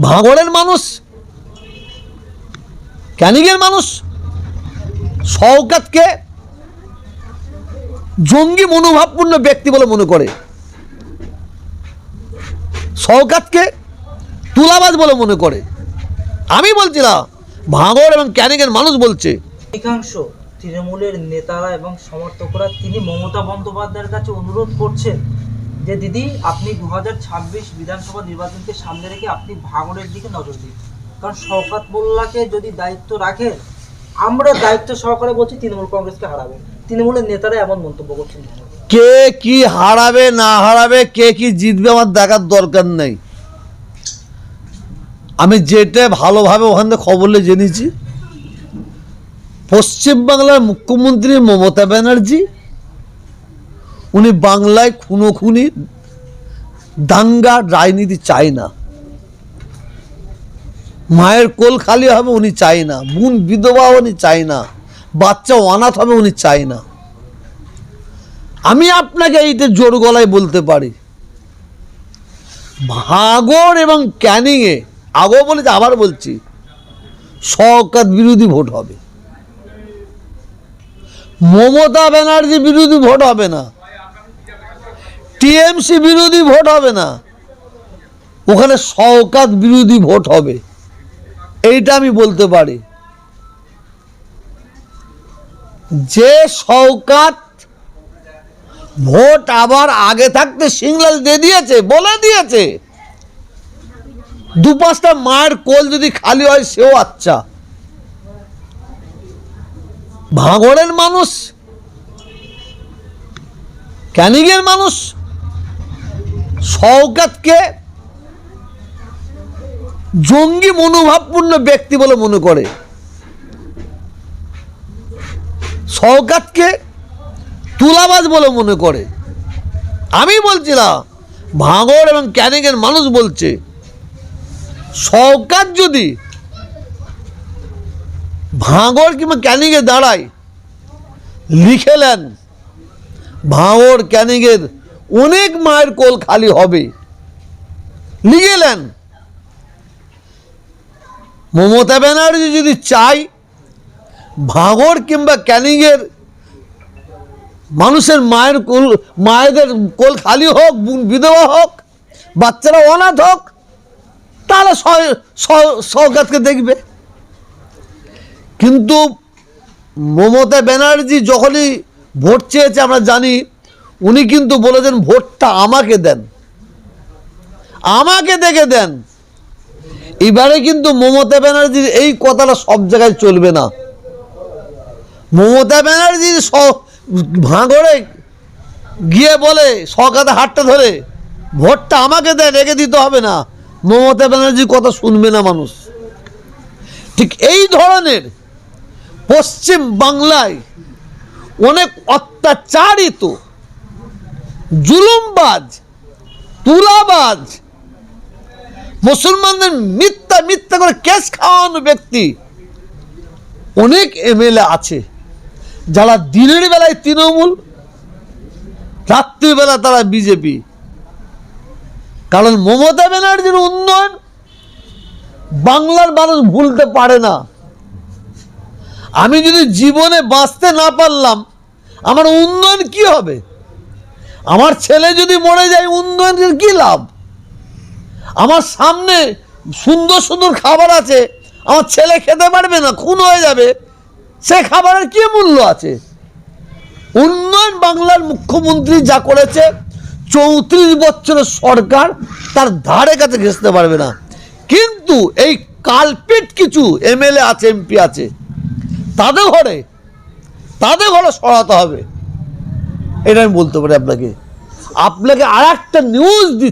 ভাঙড়ের মানুষ ক্যানিংয়ের মানুষ শওকাতকে জঙ্গি মনোভাবপূর্ণ ব্যক্তি বলে মনে করে। শওকাতকে তুলাবাজ বলে মনে করে। আমি বলছি না ভাঙড় এবং ক্যানিংয়ের মানুষ বলছে। অধিকাংশ তৃণমূলের নেতারা এবং সমর্থকরা তিনি মমতা বন্দ্যোপাধ্যায়ের কাছে অনুরোধ করছেন যে দিদি, আপনি দু হাজার ছাব্বিশ বিধানসভা নির্বাচনকে সামনে রেখে আপনি ভাঙড়ের দিকে নজর দিন। কারণ শওকাত মোল্লাকে যদি দায়িত্ব রাখেন, আমরা দায়িত্ব সহকারে বলছি তৃণমূল কংগ্রেসকে হারাবে। তৃণমূলের নেতারা এমন মন্তব্য করছেন। কে কি হারাবে, না হারাবে, কে কি জিতবে আমার দেখার দরকার নেই। আমি যেটা ভালোভাবে ওখান থেকে খবর জেনেছি, পশ্চিমবাংলার মুখ্যমন্ত্রী মমতা ব্যানার্জি উনি বাংলায় খুনো খুনি দাঙ্গা, রাজনীতি চায় না। মায়ের কোল খালি হবে উনি চায় না, বোন বিধবা উনি চায় না, বাচ্চা অনাথ হবে উনি চায় না। আমি আপনাকে এইটা জোর গলায় বলতে পারি। ভাগর এবং ক্যানিংয়ে, আগেও বলেছি, আবার বলছি, শওকাত বিরোধী ভোট হবে। মমতা ব্যানার্জি বিরোধী ভোট হবে না। টিএমসি বিরোধী ভোট হবে না। ওখানে শওকাত বিরোধী ভোট হবে। এইটা আমি বলতে পারি। যে শওকাত ভোট আবার আগে থাকতে সিংলাল দিয়ে দিয়েছে, বলে দিয়েছে। দু পাঁচটা মায়ের কোল যদি খালি হয়, সেও আচ্ছা। ভাঙড়ের মানুষ, ক্যানিংয়ের মানুষ শওকাতকে জঙ্গি মনোভাবপূর্ণ ব্যক্তি বলে মনে করে। শওকাতকে তুলাবাজ বলে মনে করে। আমি বলছি না, ভাঙড় এবং ক্যানিংয়ের মানুষ বলছে সরকার যদি ভাঙড় কিংবা ক্যানিংয়ে দাঁড়ায় লিখেলেন ভাঙড় ক্যানিংয়ের অনেক মায়ের কোল খালি হবে। লিখেলেন মমতা ব্যানার্জি যদি চাই ভাঙড় কিংবা ক্যানিংয়ের মানুষের মায়ের কোল, মায়েদের কোল খালি হোক বিধবা হোক, বাচ্চারা অনাথ হোক তাহলে সরকারকে দেখবে। কিন্তু মমতা ব্যানার্জি যখনই ভোট চেয়েছে, আমরা জানি উনি কিন্তু বলেছেন, ভোটটা আমাকে দেন। আমাকে দেখে দেন। এবারে কিন্তু মমতা ব্যানার্জির এই কথাটা সব জায়গায় চলবে না। মমতা ব্যানার্জি স- ভাঙড়ে গিয়ে বলে সকালে হাতটা ধরে, ভোটটা আমাকে দেন, রেখে দিতে হবে না। মমতা ব্যানার্জির কথা শুনবে না মানুষ। ঠিক এই ধরনের পশ্চিম বাংলায় অনেক অত্যাচারিত জুলুমবাজ, তুলাবাজ, মুসলমানদের মিথ্যা মিথ্যা করে কেস খাওয়ানো ব্যক্তি অনেক এমএলএ আছে যারা দিনের বেলায় তৃণমূল, রাত্রিবেলা তারা বিজেপি। কারণ মমতা ব্যানার্জির উন্নয়ন বাংলার মানুষ ভুলতে পারে না। আমি যদি জীবনে বাঁচতে না পারলাম, আমার উন্নয়ন কি হবে? আমার ছেলে যদি মরে যায় উন্নয়নের কি লাভ? আমার সামনে সুন্দর সুন্দর খাবার আছে, আমার ছেলে খেতে পারবে না, খুন হয়ে যাবে, সে খাবারের কি মূল্য আছে? উন্নয়ন বাংলার মুখ্যমন্ত্রী যা করেছে, চৌত্রিশ বছরের সরকার তার ধারে কাছে ঘেসতে পারবে না। কিন্তু এই কালপিট কিছু এমএলএ আছে, এমপি আছে, তাদের ঘরে তাদের ঘরে সরাতে হবে। এটা আমি বলতে পারি আপনাকে। আপনাকে আর একটা নিউজ দিচ্ছি।